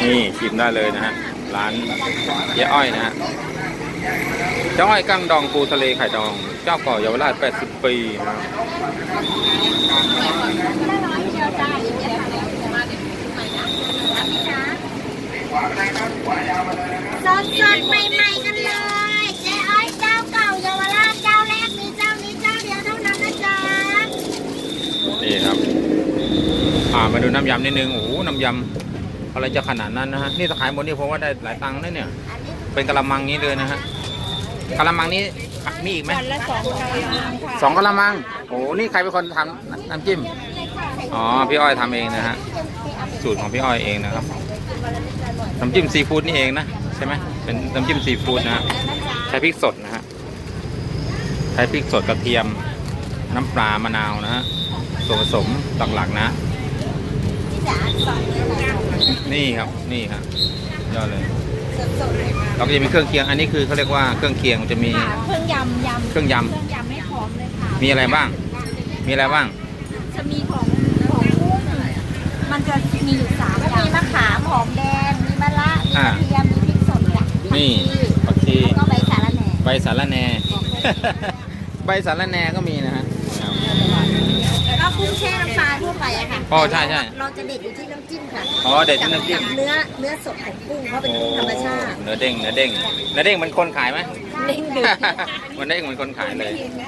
นี่ชิมได้เลยนะฮะ ร้านเย้อ้อยนะฮะเจ้าอ้อยกั้งดองปูทะเลไข่ดอง เจ้าก่อเยาวราช 80 ปีนะครับ สดสดๆใหม่ๆกันเลย เจ๊อ้อยเจ้าเก่าเยาวราชเจ้าแรกมีเจ้านี้เจ้าเดียวเท่านั้นนะจ๊ะ นี่ครับ อ่ามา ดูน้ำยำนิดนึงโอ้โหน้ำยำอะไรจะขนาดนั้นนะฮะนี่ถ้าขายหมดนี่ผมว่าได้หลายตังค์นะเนี่ยอันนี้เป็นกะละมังนี้เลยนะฮะกะละมังนี้อะมีอีกไหมวันละสองกะละมังค่ะสองกะละมังโอ้โหนี่ใครเป็นคนทำน้ำจิ้มอ๋อพี่อ้อยทำเองนะฮะสูตรของพี่อ้อยเองนะครับน้ำจิ้มซีฟู้ดนี่เองนะใช่ไหมเป็นน้ำจิ้มซีฟู้ดนะฮะใช้พริกสดนะฮะใช้พริกสดกระเทียมน้ำปลามะนาวนะฮะส่วนผสมหลักๆนะ นี่ครับนี่ครับยอดเลยสดๆเลยค่ะเราก็จะมีเครื่องเคียง อันนี้คือเขาเรียกว่าเครื่องเคียงมันจะมีค่ะเครื่องยำยำเครื่องยำเครื่องยำไม่พร้อมเลยค่ะมีอะไรบ้าง มีอะไรบ้าง จะมีของของกุ้งมันจะมีอยู่สามอย่างมีมะขามหอมแดงมีมะระมีกอ่าระเทียมมีพริกสดจ้ะนี่ผักชีแล้วก็ใบสาระแหน่ใบสาระแหน่ใบสาระแหน่ก็มีนะฮะแล้วก็กุ้งแช่น้ำปลาทั่ว ไปอะค่ะอ๋อใช่ใช่เราจะเด็ดอยู่ที่น้ำจิ้มค่ะอ๋อเด็ดที่น้ำจิ้ม กับเนื้อเนื้อสดของกุ้งเพราะเป็นกุ้งธรรมชาติเนื้อเด้งเนื้อเด้งเนื้อเด้งมันคนขายไหม เด้งดึก มันเด้งเหมันคนขายเลยกินไหม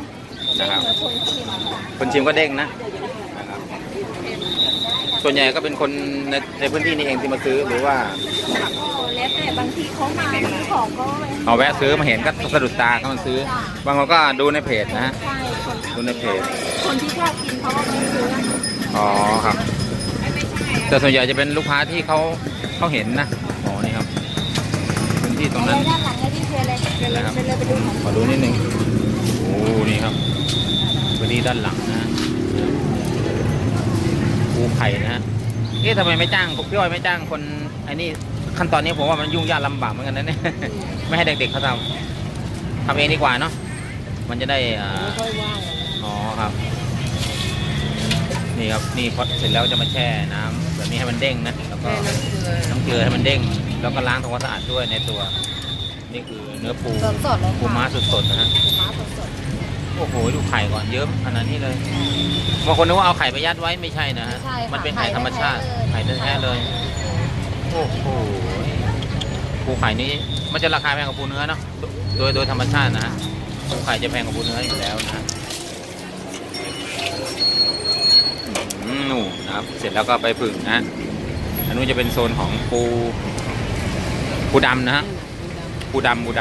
นะครับเด้งเหมือนคนชิมค่ะคนชิมก็เด้งนะนะครับส่วนใหญ่ก็เป็นคนในในพื้นที่นี้เองที่มาซื้อหรือว่าแล้วแต่บางทีเขามาซื้อของก็ไม่เอาแวะซื้อมาเห็นก็สะดุดตาก็มาซื้อ บางคนก็ดูในเพจนะฮะใช่คนดูในเพจคนที่ชอบกินเขาก็ไม่ซื้อ อ๋อครับ แต่ส่วนใหญ่จะเป็นลูกค้าที่เขาเขาเห็นนะอ๋อนี่ครับพื้นที่ตรงอะไรนั้นด้านหลังเลยที่เชิญเลยเชิญเลยนะครับเชิญเลยไปดูของขอดูนิดนึงโอ้นี่ครับพื้นที่ด้านหลังนะฮะภูไข่นะฮะเอ๊ะทำไมไม่จ้างพี่อ้อยไม่จ้างคนไอ้นี่ขั้นตอนนี้ผมว่ามันยุ่งยากลำบากเหมือนกันนะเนี่ยไม่ให้เด็กๆเขาทำทำเองดีกว่าเนาะมันจะได้อ่าค่อยว่างอ๋อครับ นี่ครับนี่พอเสร็จแล้วจะมาแช่น้ำแบบนี้ให้มันเด้งนะแล้วก็น้ำเกลือให้มันเด้ง แล้วก็ล้างทำความสะอาดด้วยในตัว นี่คือเนื้อปูสดๆเลยปูม้าสดๆนะฮะปูม้าสดโอ้โหดูไข่ก่อนเยอะขนาดนี้เลยบางคนนึกว่าเอาไข่ไปยัดไว้ไม่ใช่นะฮะใช่ค่ะมันเป็นไข่ธรรมชาติไข่แท้ๆเลย โอ้โหปูไข่นี้มันจะราคาแพงกว่าปูเนื้อเนาะโดยโดยธรรมชาตินะฮะปูไข่จะแพงกว่าปูเนื้ออยู่แล้วนะฮะอืม นะครับ เสร็จแล้วก็ไปผึ่งนะอันนู้นจะเป็นโซนของปูปูดำนะฮะปูดำปูด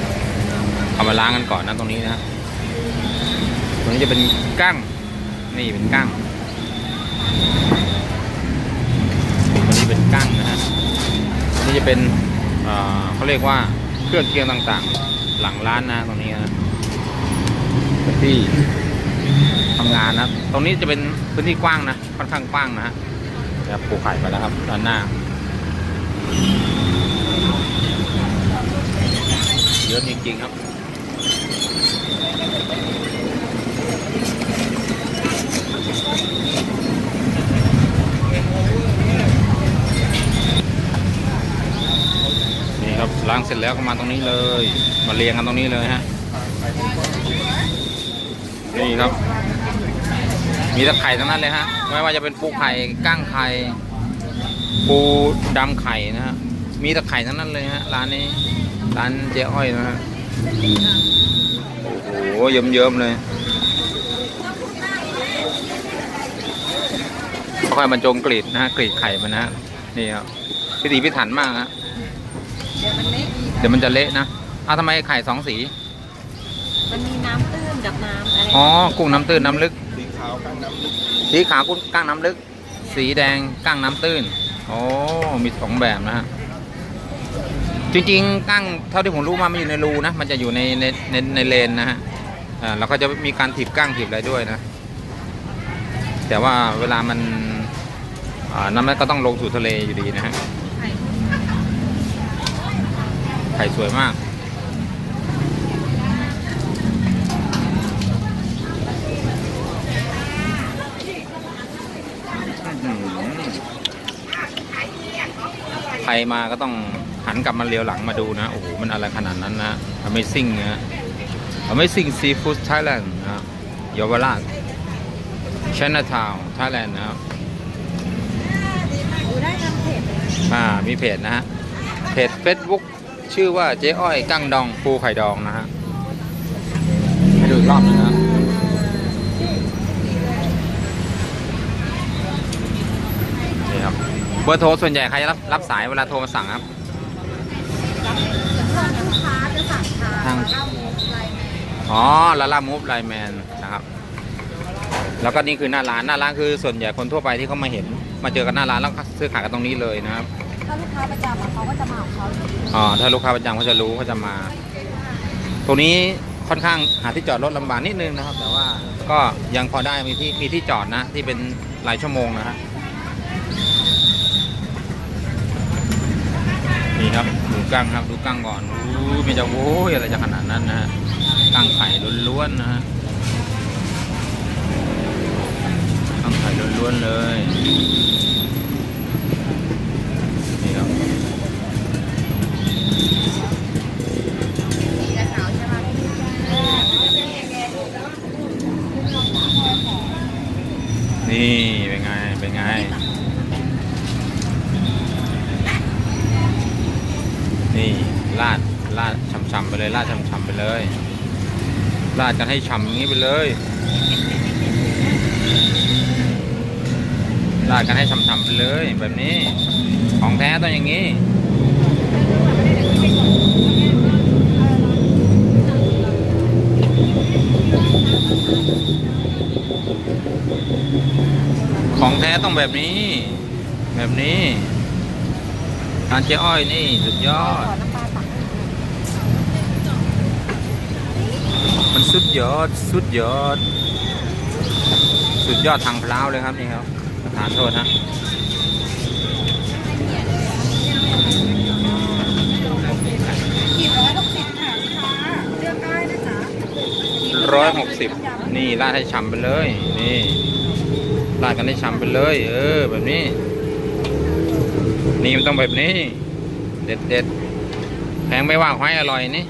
ำเอามาล้างกันก่อนนะตรงนี้นะตรงนี้จะเป็นกั้งนี่เป็นกั้งตรงนี้เป็นกั้งนะฮะตรงนี้จะเป็นเเขาเรียกว่าเครื่องเคียงต่างๆ หลังร้านนะตรงนี้นะที่ ทำงานนะตรงนี้จะเป็นพื้นที่กว้างนะค่อนข้างกว้างนะฮะเดี๋ยวปูไข่ไปแล้วครับด้านหน้าเยอะจริงๆครับนี่ครับล้างเสร็จแล้วก็มาตรงนี้เลย มาเรียงกันตรงนี้เลยฮะนี่ครับ มีแต่ไข่ทั้งนั้นเลยฮะ ไม่ว่าจะเป็นปูไข่ก้างไข่ปูดำไข่นะฮะ มีแต่ไข่ทั้งนั้นเลยฮะ ร้านนี้ ร้านเจ๊อ้อยนะฮะ โอ้โห เยิ้มๆเลยค่อยๆบรรจงกรีดนะฮะ กรีดไข่มันนะฮะ นี่ครับพิถีพิถันมากฮะๆเดี๋ยวมันเละเดี๋ยวมันจะเละนะอ้าวทำไมไข่สองสี มันมีน้ำตื้นกับน้ำอะไร อ๋อ กุ้งน้ำตื้นน้ำลึก สีขาวก้างน้ำลึกสีขาวกุ้งก้างน้ำลึก สีแดงก้างน้ำตื้นโอ้มีสองแบบนะฮะจริงๆก้างเท่าที่ผมรู้มามันอยู่ในรูนะ มันจะอยู่ในในในในเลนนะฮะอ่าแล้วก็จะมีการถีบก้างถีบอะไรด้วยนะ แต่ว่าเวลามันอ่าน้ำมันก็ต้องลงสู่ทะเลอยู่ดีนะฮะไข่สวยมาก รมาก็ต้องหันกลับมาเลียวหลังมาดูนะ โอ้โห มันอะไรขนาดนั้นนะ Amazing นะ Amazing Seafood Thailand นะครับเยาวราช Chinatown Thailand นะครับดูได้ทางเพจอ่า มีเพจนะฮะ เพจ Facebook ชื่อว่าเจ๊อ้อยกั้งดองปูไข่ดองนะฮะ ให้ดูอีกรอบหนึงนะครับนี่ครั บเบอร์โทรส่วนใหญ่ใครจะรับรับสายเวลาโทรมาสั่งครับลูกค้าจะสั่งทางทางเก้าโมงไลน์แมนอ๋อลาล่ามูฟไลแมนนะครับ แล้วก็นี่คือหน้าร้านหน้าร้านคือส่วนใหญ่คนทั่วไปที่เขามาเห็น มาเจอกันหน้าร้านแล้วก็ซื้อขายกันตรงนี้เลยนะครับถ้าลูกค้าประจำอะเขาก็จะมาของเขาอยู่อ๋อถ้าลูกค้าประจำเขาจะรู้เขาจะมา ตรงนี้ค่อนข้างหาที่จอดรถลำบากนิดนึงนะครับ แต่ว่าก็ยังพอได้มีที่มีที่จอดนะที่เป็นหลายชั่วโมงนะฮะ นี่ครับดูกั้งครับดูกั้งก่อนอู้มีจะโว้ยอะไรจะขนาดนั้นนะฮะกั้งไข่ล้วนๆนะฮะกั้งไข่ล้วนๆเลย เลยลาดช่ำๆไปเลยลาดกันให้ฉ่ำอย่างนี้ไปเลยลาดกันให้ฉ่ำๆไปเลยแบบนี้ ของแท้ต้องอย่างนี้ของแท้ต้องแบบนี้ แบบนี้ทานเจ๊อ้อยนี่ สุดยอด ขอน้ำปลาตัก มัน สุดยอด สุดยอด สุดยอดทางพร้าวเลยครับนี่ครับประธานโทษนะขีดร้อยหกสิบค่ะลูกค้าเลือกได้นะจ๊ะร้อยหกสิบนี่ราดให้ฉ่ำไปเลย นี่ราดกันให้ฉ่ำไปเลย เออ แบบนี้ นี่มันต้องแบบนี้ เด็ดเด็ดแพงไม่ว่าห้อยอร่อยนี่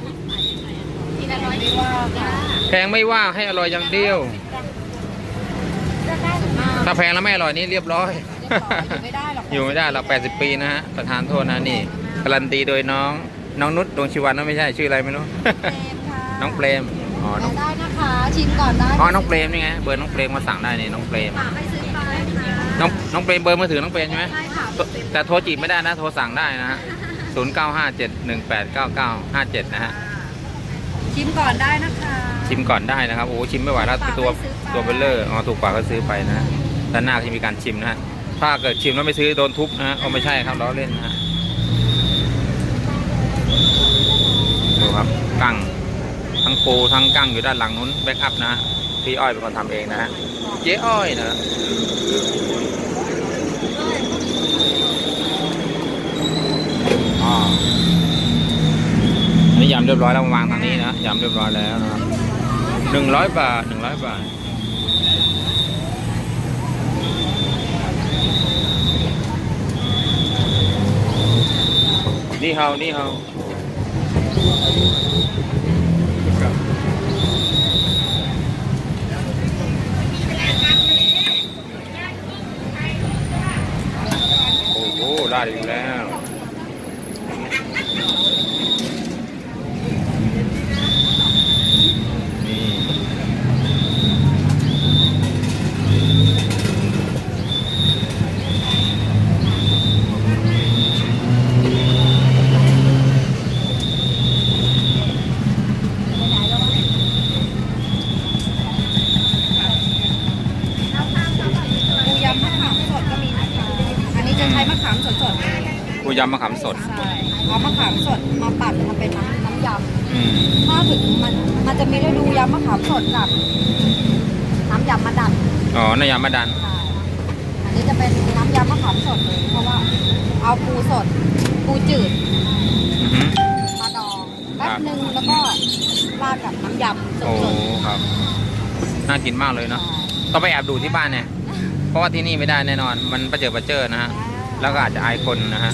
ที ละร้อยไม่ว่าค่ะแพงไม่ว่าให้อร่อยอย่างเดียวเลือกได้มาถ้าแพงแล้วไม่อร่อยนี่เรียบร้อยเรียบร้อยอยู่ไม่ได้หรอกอยู่ไม่ได้เรา80ปีนะฮะประธานโทษนะนี่การันตีโดยน้องน้องนุชดวงชีวันนะไม่ใช่ชื่ออะไรไม่รู้เต็มค่ะน้องเปรมอ๋อน้องได้นะคะชิมก่อนได้อ๋อน้องเปรมนี่ไงเบอร์น้องเปรมมาสั่งได้นี่น้องเปรมฝากให้ซื้อไปค่ะน้องน้องเปรมเบอร์มือถือน้องเปรมใช่ไหมใช่ค่ะโทรแต่โทรจีบไม่ได้นะโทรสั่งได้นะฮะ0 9 5 7 1 8 9 9 5 7 นะฮะชิมก่อนได้นะคะ ชิมก่อนได้นะครับโอ้ชิมไม่ไหวแล้วตัวตัวเบลเลอร์อ๋อถูกกว่าก็ซื้อไปนะฮะด้านหน้าที่มีการชิมนะฮะถ้าเกิดชิมแล้วไม่ซื้อโดนทุบนะฮะโอ้ไม่ใช่ครับล้อเล่นนะฮะดูครับกั้งทั้งปูทั้งกั้งอยู่ด้านหลังนู้นแบ็กอัพนะฮะพี่อ้อยเป็นคนทำเองนะฮะเจ๊อ้อยนะฮะอ๋ออันนี้ยำเรียบร้อยแล้วมาวางทางนี้นะยำเรียบร้อยแล้วนะครับ หนึ่งร้อยบาทหนึ่งร้อยบาทนี่เฮานี่เฮาโอ้โหได้อีกแล้ว นี่ ปูยำมะขามสดก็มีนะคะ อันนี้จะใช้มะขามสดๆเลย กูยำมะขามสด ใช่เอามะขามสดมาปั่นมาเป็นน้ำน้ำยอืมำถ้าถึงมันมันจะมีฤดูยำมะขามสดกับน้ำยำมะดันอ๋อนายำมะดัน ใช่อันนี้จะเป็นน้ำยำมะขามสดเลยเพราะว่าเอาปูสดปูจืดอือหือมาดองแป๊บนึงแล้วก็ราดกับน้ำยำสโอ้ดครับ น่ากินมากเลยๆเนาะต้องไปแอบดูที่บ้านเนี่ย เพราะว่าที่นี่ไม่ได้แน่นอน มันประเจิดประเจิดนะฮะอ่า แล้วก็อาจจะอายคนนะฮะ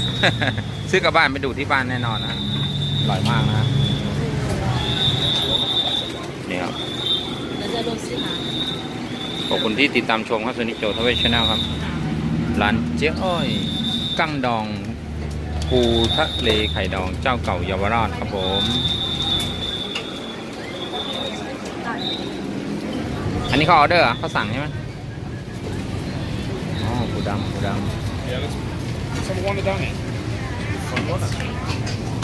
ซื้อกลับบ้านไปดูที่บ้านแน่นอนนะฮะอร่อยมากนะฮะนี่ครับแล้วจะรวมซื้อหาขอบคุณที่ติดตามชมครับสนิทโจทเวชแนลครับ ร้านเจ๊อ้อยกั้งดองปูทะเลไข่ดองเจ้าเก่าเยาวราชครับผมอันนี้เขาออเดอร์เหรอเขาสั่งใช่ไหมอ๋อปูดำปูด Yeah, let's, Someone won a done it.